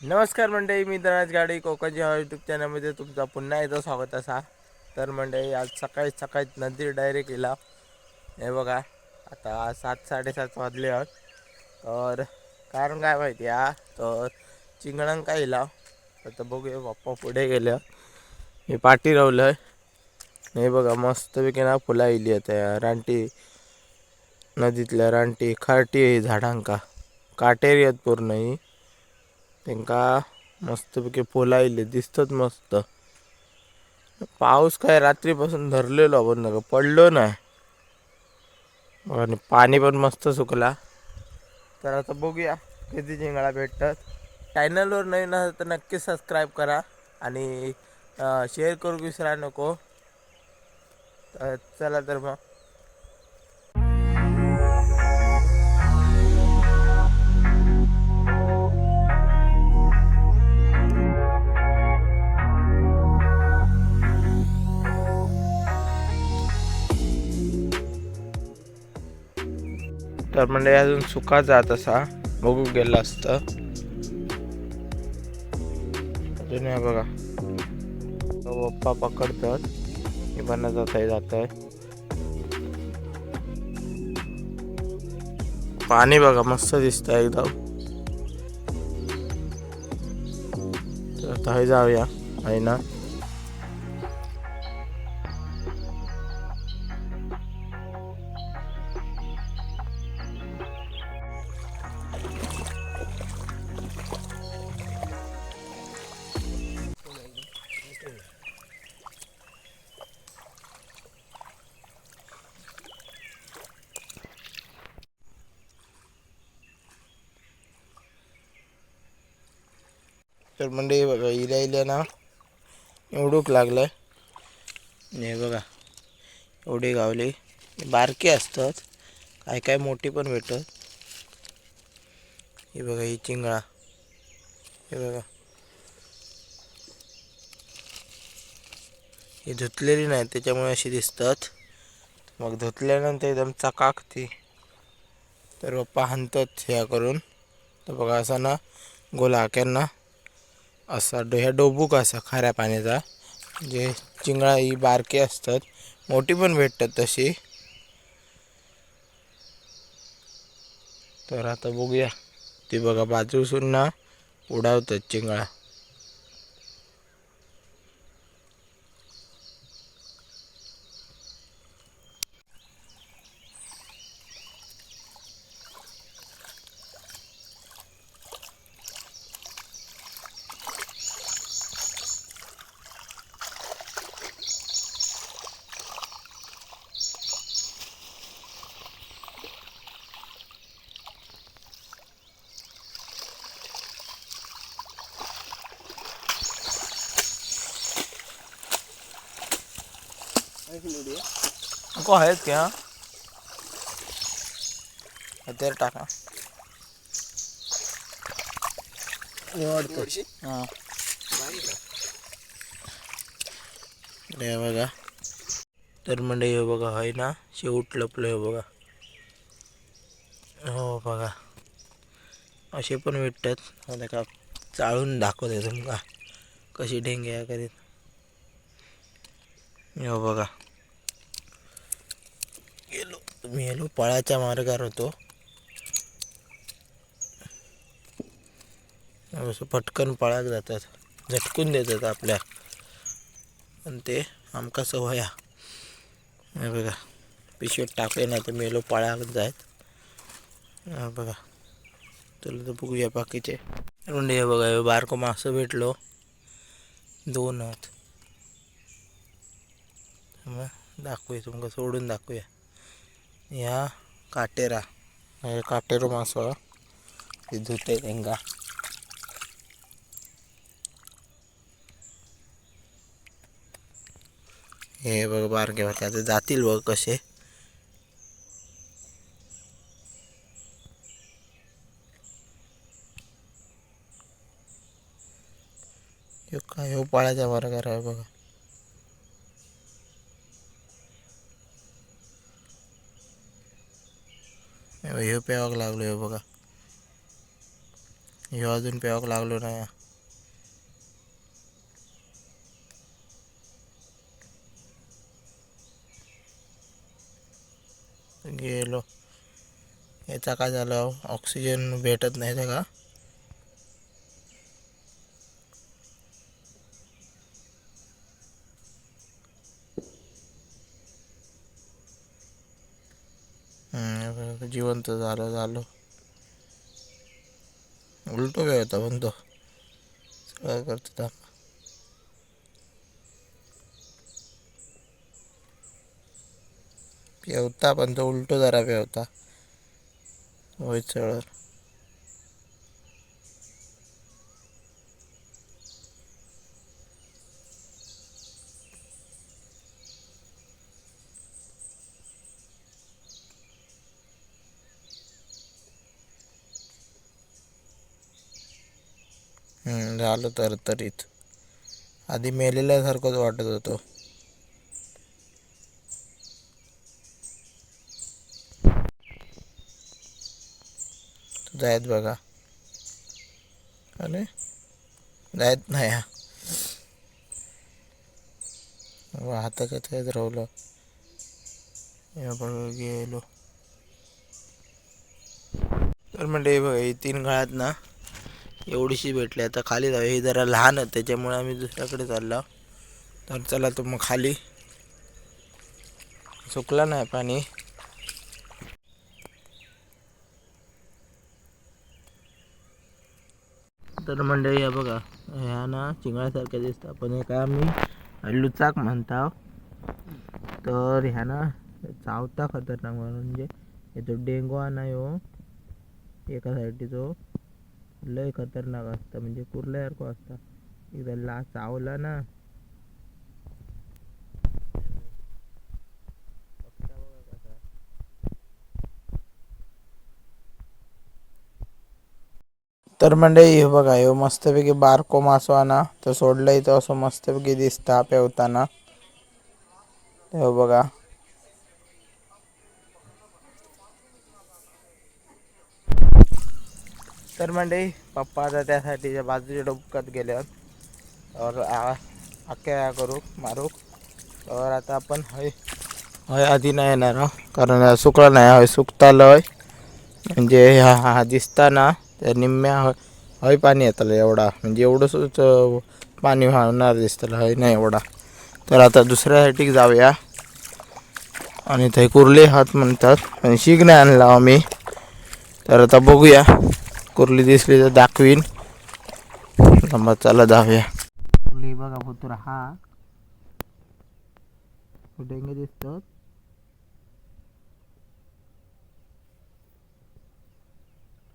नमस्कार मंडळी मी धनाज गाडी कोकणजी हा यूट्यूब चॅनलमध्ये तुमचा पुन्हा एकदा स्वागत असा तर मंडळी आज सकाळी सकाळी नदी डायरेक्ट गेला हे बघा आता सात साडेसात वाजले आहोत. तर कारण काय माहिती हा तर चिंगणांक काय येला. आता बघूया बाप्पा पुढे गेलं. मी पाठी रावलं हे बघा मस्तपैकी ना फुला येली आता या रानटी नदीतल्या रानटी खारटी आहे झाडांका. काटेरी आहेत पूर्ण ही त्यांका मस्तपैकी पोलायले येयले दिसतात मस्त. पाऊस काय रात्रीपासून धरलेलो आपण नका पडलो नाही. आणि पाणी पण मस्त सुकला. तर आता बघूया किती जिंगळा भेटतात. चॅनलवर नवीन असेल तर नक्की सबस्क्राईब करा आणि शेअर करू विसरा नको. तर चला तर मग. तर म्हणजे अजून सुका जात असा. बघू गेला असतं. अजून बघा. पप्पा पकडतात. हे बनत जात आहे जात आहे पाणी बघा मस्त दिसत एकदम. तर जाऊया आहे ना? तर म्हणजे बघा इल्या इल्या ना एवढूक लागलंय. आहे हे बघा एवढी गावली. बारकी असतात. काय काय मोठी पण भेटत हे बघा ही चिंगळा. हे बघा. ही धुतलेली नाही त्याच्यामुळे अशी दिसतात. मग धुतल्यानंतर एकदम चकाक ती तर पप्पा हाणतात ह्या करून. तर बघा असा ना गोलाक्यांना असा डो ह्या डोबूक असा खाऱ्या पाण्याचा. जे चिंगळा ही बारकी असतात. मोठी पण भेटतात तशी. तर आता बघूया. ती बघा बाजूसून ना उडावतात चिंगळा. नको आहेत टाका निवडतो हां। हे बघा। तर म्हणजे हे बघा आहे ना? शेवट लपलं हे बघा। हो बघा। असे पण भेटतात. आता का चाळून दाखवते तुमका कशी ढेंगे करीत. हो बघा. मेलो मी पळाच्या मार्गावर होतो. असं पटकन पळाक जातात झटकून देतात आपल्या. पण ते आमका सवया बघा पिशवीत टाकले नाही तर मेलो पळाक जायत. बघा चला तर बघूया बाकीचे. रुंडे बघा हे बारको मासं भेटलो. दोन आहेत. दाखवूया तुमका सोडून दाखवूया. ह्या काटेरा. हे काटेरो मासो ते धुते तेंका हे बघ बारके बारके आता जातील बघ कसे ह्यो काय हो पाळाच्या बरं आहे बघा हे बघ, ह्यो पेवाक लागलो ह्यो बघा. ह्यो अजून पेवाक लागलो नाही. गेलो. याचा काय झालं? ऑक्सिजन भेटत नाही त्याला. जिवंत झालं झालं. उलटो काय होता पण तो. काय करतो त्या पेवता पण तो उलटो जरा पेवता होय चळ झालं तर तरीच. आधी मेलेल्यासारखंच वाटत होतं. जायत बघा. अरे जायत नाही हा. वा, हाताच्या थेच राहलं. आपण बघ गेलो. तर म्हणजे हे बघा ही तीन काळात ना एवढीशी भेटली. आता खाली जाऊ हे जरा लहान आहे त्याच्यामुळे आम्ही दुसऱ्याकडे चाललो. तर चला तो मग खाली. सुकला नाही पाणी. तर मंडळी या बघा. ह्या ना चिंगळ्यासारख्या दिसतात पण हे काय आम्ही लुचाक म्हणता. तर ह्या ना चावता खतरनाक म्हणजे याचो डेंगू ना ह्यो एका तो लय खतरनाक असतं म्हणजे कुर्ल्यासारखं असतं. एकदा ला चावला ना. तर मंडळी हे बघा ह्यो मस्तपैकी बारको मासो ना. तर सोडलं इथं असं मस्तपैकी दिसता पेवताना. हे बघा. तर म्हणजे पप्पा आता त्यासाठी त्या बाजूच्या गेले गेल्यात. तर आ- करू मारू. और आता आपण हय हय आधी नाही येणार कारण सुकला नाही हय सुकतालय म्हणजे हा दिसताना त्या निम्म्या हय हय पाणी येतलं एवढा. म्हणजे एवढंच पाणी वाहणार दिसतलं हय नाही एवढा. तर आता दुसऱ्यासाठी जाऊया. आणि ते कुर्ले हात म्हणतात आणि शिग नाही आणला आम्ही. तर आता बघूया. कुर्ली दिसली तर दाखवीन. थांबा चला जाऊया कुर्ली बघा पुत्र हा. डेंगे दिसतात.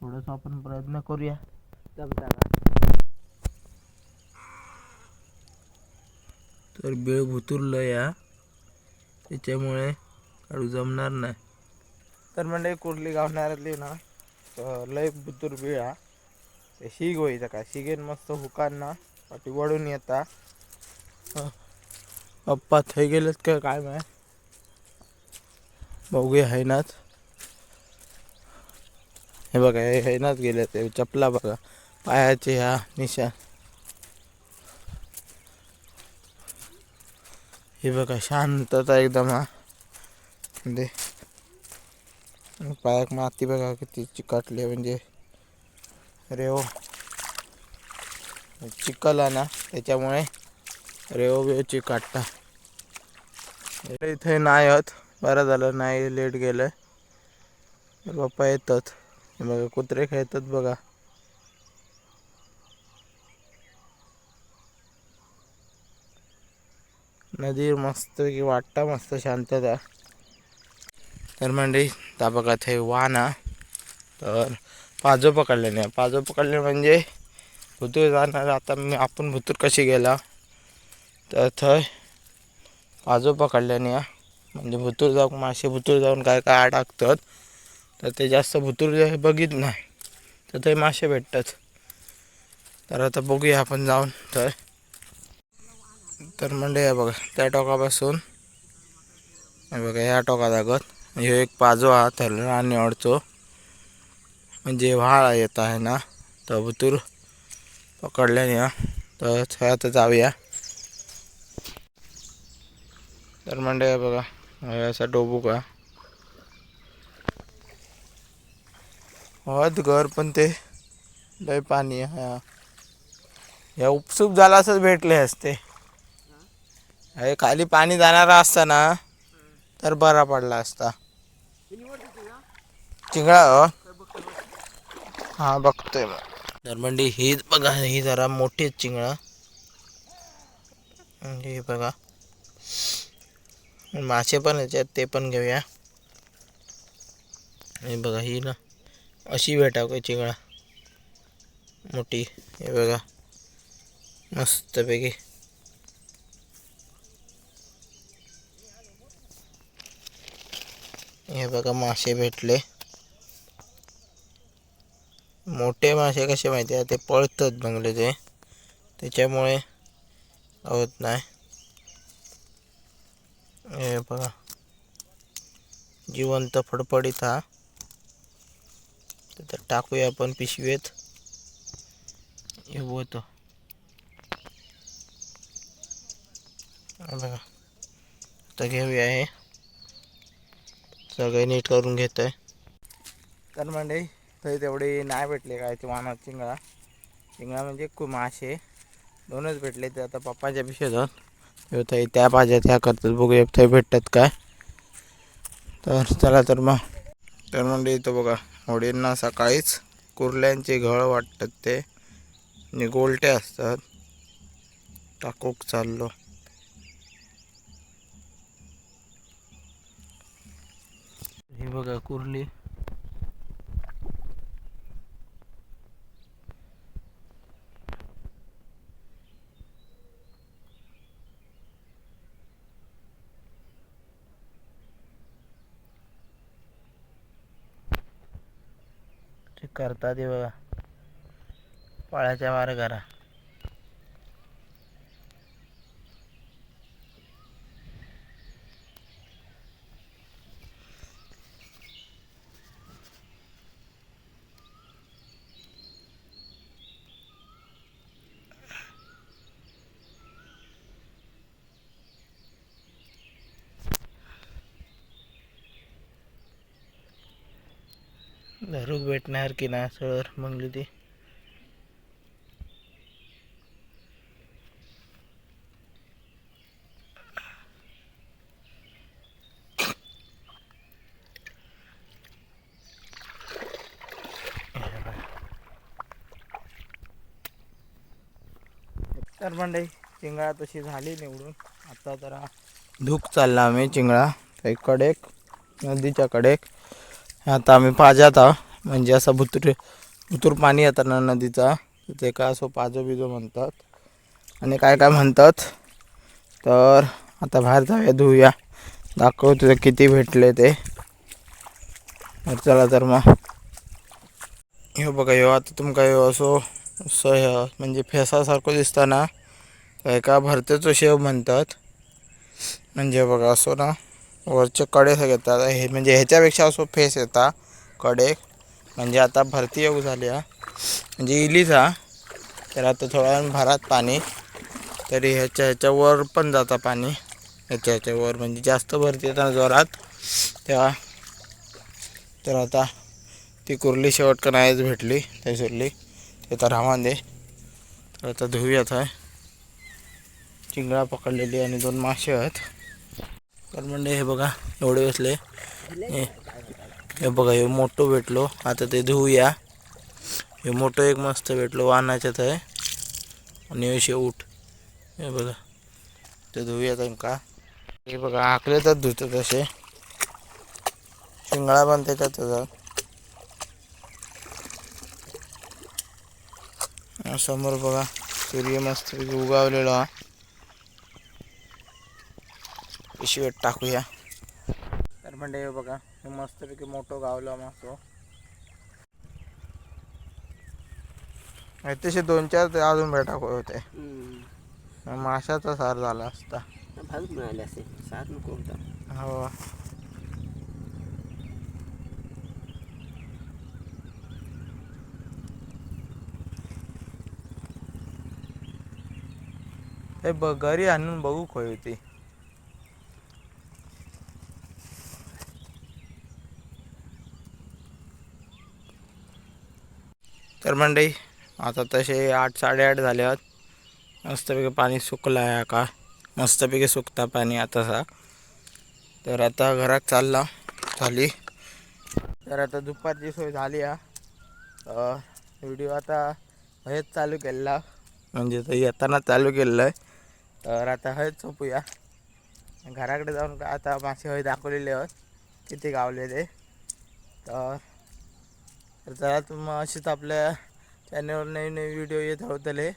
थोडस आपण प्रयत्न करूया. तर बेळ भुतुरलं या. त्याच्यामुळे काढू जमणार नाही. तर म्हणजे कुर्ली गावणाऱ्यातली ना लय बुतूर बिळा ते शीग होईचा का? शिगेन मस्त हुकान ना पाठी वळून येता. पप्पा थंय गेलेत काय काय माय बघूया हैनात. हे बघा हे हैनाच गेले ते चपला बघा. पायाचे ह्या निशाण हे बघा शांतता एकदम हा. दे. पायाक माती बघा किती चिकटली म्हणजे रेव. चिखल ना त्याच्यामुळे रेव बिव चिकटता. इथे नाही आहेत बरं झालं नाही लेट गेलं. पप्पा येतात. बघा कुत्रे खेळतात बघा. नदी मस्त की वाटता मस्त शांतता. तर म्हणजे त्या बघा ते वाना तर पाजो पकडले नाही पाजो पकडले म्हणजे भुतूर जाणार. आता मी आपण भुतूर कशी गेला? तर थंय पाजो पकडल्याने म्हणजे भुतूर जाऊन मासे भुतूर जाऊन काय काय अडकतात. तर ते जास्त भुतूर जे बघित नाही. तर ते मासे भेटतात. तर आता बघूया आपण जाऊन. तर तर म्हणजे बघा त्या टोकापासून बघा ह्या टोका जागत. ह्यो एक पाजो हा थरलो आणि अडचो म्हणजे व्हाळ येत आहे ना तर बुतूर पकडल्याने तर आता जाऊया. तर म्हणजे बघा असा डोबू का होत घर पण ते लय पाणी हा. या उपसूप झाला असंच भेटले असते. अरे खाली पाणी जाणारा असताना तर बरा पडला असता. चिंगळा हो. हा बघतोय मग तर म्हणजे ही बघा ही जरा मोठी चिंगळा. म्हणजे हे बघा. मासे पण याच्यात ते पण घेऊया. हे बघा ही ना अशी भेटाव काय चिंगळा. मोठी हे बघा. मस्तपैकी. हे बघा मासे भेटले. मोठे मासे कसे माहिती आहे? ते पळतात बंगले ते त्याच्यामुळे होत नाही. हे बघा. जिवंत फडफडीत हा. तर टाकूया आपण पिशवीत. हे होतं. बघा. आता घेऊया हे. सगळे नीट करून घेत आहे तर म्हणजे थंय तेवढे नाही भेटले काय ते वाहनात चिंगळा. चिंगळा म्हणजे मासे. दोनच भेटले ते आता पप्पाच्या पिशवीत ते थंय त्या भाज्या त्या करतात. बघूया थंय भेटतात काय? तर चला तर मग. तर म्हणजे इथं बघा. होडींना सकाळीच कुर्ल्यांचे घळ वाटतात ते. आणि गोलटे असतात. टाकूक चाललो. हे बघा कुर्ली. ते करतात बघा. पाळ्याच्या वार करा धरूक भेटणार की ना सर? म्हणली ती. तर मंडई चिंगळा तशी झाली निवडून. आता जरा धूक चालला आम्ही चिंगळा. एक कडेक नदीच्या कडेक आता आम्ही पाजात आहोत म्हणजे असं भुतूर भुतूर पाणी येताना नदीचा ते का असं पाजो बिजो म्हणतात. आणि काय काय म्हणतात? तर आता बाहेर जाऊया धुऊया. दाखव तुझं किती भेटले ते. तर चला तर मग. ह्यो बघा ह्यो आता तुमका ह्यो असो सह म्हणजे फेसासारखं दिसताना काय एका भरतेचो शेव म्हणतात. म्हणजे बघा असो ना. वरचे कडे येतात हे म्हणजे ह्याच्यापेक्षा असो फेस येता कडे. म्हणजे आता भरती येऊ झाली हा. म्हणजे इलीच हा. तर आता थोड्या भरात पाणी. तरी ह्याच्या ह्याच्यावर पण जाता पाणी. ह्याच्या ह्याच्यावर म्हणजे जास्त भरती येताना जोरात. तेव्हा तर आता ती कुर्ली शेवटक नाहीच भेटली. त्या सुरली ते तर राहून दे. तर आता धुवी आहे चिंगळा पकडलेली आणि दोन मासे आहेत. तर म्हणजे हे बघा एवढे बसले. हे हे बघा हे मोठं भेटलो. आता ते धुवूया हे मोठं एक मस्त भेटलो वाहनाच्यात आहे. आणि हे उठ हे बघा ते धुवूया त्यांका हे बघा आकले तर धुतो तसे शिंगळा पण येतात समोर बघा सूर्य मस्त उगावलेला. शेवट टाकूया. तर म्हणजे बघा हे मस्तपैकी मोठं गावला मासो तसे दोन चार अजून भेटा होते. माशाचा सार झाला असता. मिळाले असे. सार नको हो. हे बघ घरी आणून बघू खोय होती. तर मंडई आता तसे आठ साडेआठ झाले आहेत. मस्तपैकी पाणी सुकलं आहे का मस्तपैकी सुकता पाणी आताचा तर आता घरात चालला. झाली. तर आता दुपारची सोय झाली हा. व्हिडिओ आता हेच चालू केलेला. म्हणजे तर येताना चालू केलेलं आहे. तर आता हेच झोपूया. घराकडे जाऊन आता मासे हय दाखवलेले आहेत. किती गावले ते तर तर चला तुम्ही अशीच आपल्या चॅनलवर नवीन नवीन व्हिडिओ येत होतले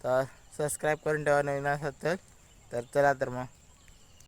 तर सबस्क्राईब करून ठेवा नवीन असतात तर. तर चला तर मग.